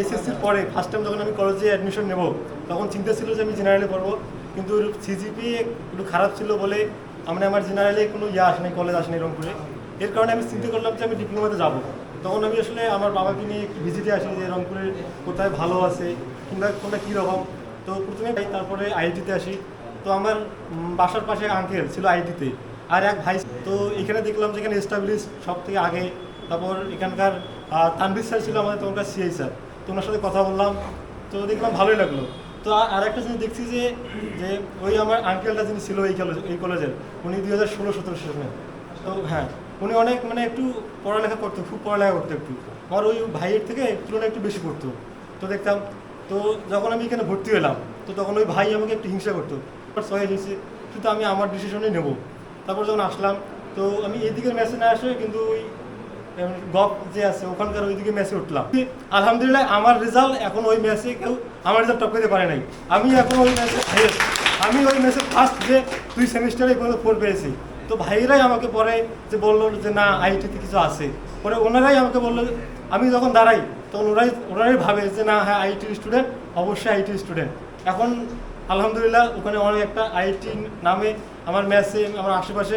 এসএসসির পরে first time যখন আমি কলেজে অ্যাডমিশন নেব তখন চিন্তা ছিল যে আমি জেনারেলে পড়ব। কিন্তু সিজিপি একটু খারাপ ছিল বলে আমরা আমার জেনারেলে কোনো ইয়ে আসেনি কলেজ আসেনি রংপুরে। এর কারণে আমি চিন্তা করলাম যে আমি ডিপ্লোমাতে যাব। তখন আমি আসলে আমার বাবাকে নিয়ে একটু ভিজিটে আসি যে রংপুরে কোথায় ভালো আছে কিংবা কোনটা কীরকম তো প্রথমে তারপরে আইআইটিতে আসি। তো আমার বাসার পাশে আঙ্কেল ছিল আইআইটিতে আর এক ভাই তো এখানে দেখলাম যে এখানে এস্টাবলিশ সব থেকে আগে। তারপর এখানকার আহ, তানভীর স্যার ছিল আমাদের তখনকার সিআই স্যার তো ওনার সাথে কথা বললাম, তো দেখলাম ভালোই লাগল। তো আর একটা জিনিস দেখছি যে যে ওই আমার আঙ্কেলটা যিনি ছিল এই কলেজ এই কলেজের উনি দুই হাজার ষোলো, সতেরো সালে। তো হ্যাঁ উনি অনেক মানে একটু পড়ালেখা করতো, খুব পড়ালেখা করতো একটু। আমার ওই ভাইয়ের থেকে তুলনায় একটু বেশি পড়তো। তো দেখতাম, তো যখন আমি এখানে ভর্তি হলাম, তো তখন ওই ভাই আমাকে একটু হিংসা করতো। সহায় হয়েছে কিন্তু আমি আমার ডিসিশনই নেব। তারপর যখন আসলাম, তো আমি এদিকের ম্যাচে না আসে, কিন্তু ওই গপ যে আছে, ওখানকার ওইদিকে ম্যাচে উঠলাম। আলহামদুলিল্লাহ, আমার রেজাল্ট এখন ওই ম্যাচে কেউ আমার রেজাল্ট টপকাতে পারে নাই। আমি এখন ওই ম্যাচে আমি ওই ম্যাচে ফার্স্ট যে দুই সেমিস্টারে পর্যন্ত ফোর পেয়েছি। তো ভাইয়েরাই আমাকে পরে যে বলল যে, না আইটিতে কিছু আছে। পরে ওনারাই আমাকে বলল আমি যখন দাঁড়াই তখন ওরাই ওনারাই ভাবে যে, না হ্যাঁ আইটি স্টুডেন্ট অবশ্যই আইটি স্টুডেন্ট এখন আলহামদুলিল্লাহ, ওখানে অনেক একটা আইটি নামে আমার ম্যাচে আমার আশেপাশে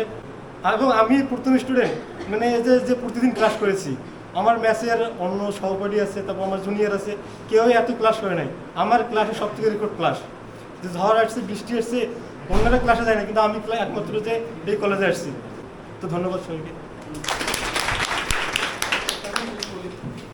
এবং আমি প্রথম স্টুডেন্ট মানে যে যে প্রতিদিন ক্লাস করেছি, আমার ম্যাচের অন্য সহপাঠী আছে, তারপর আমার জুনিয়র আছে, কেউই এত ক্লাস করে নাই। আমার ক্লাসে সব থেকে রেকর্ড ক্লাস যে ঝড় আসছে, বৃষ্টি আসছে, অন্যরা ক্লাসে যায় না, কিন্তু আমি একমাত্র যে এই কলেজে আসছি। তো ধন্যবাদ সবাইকে।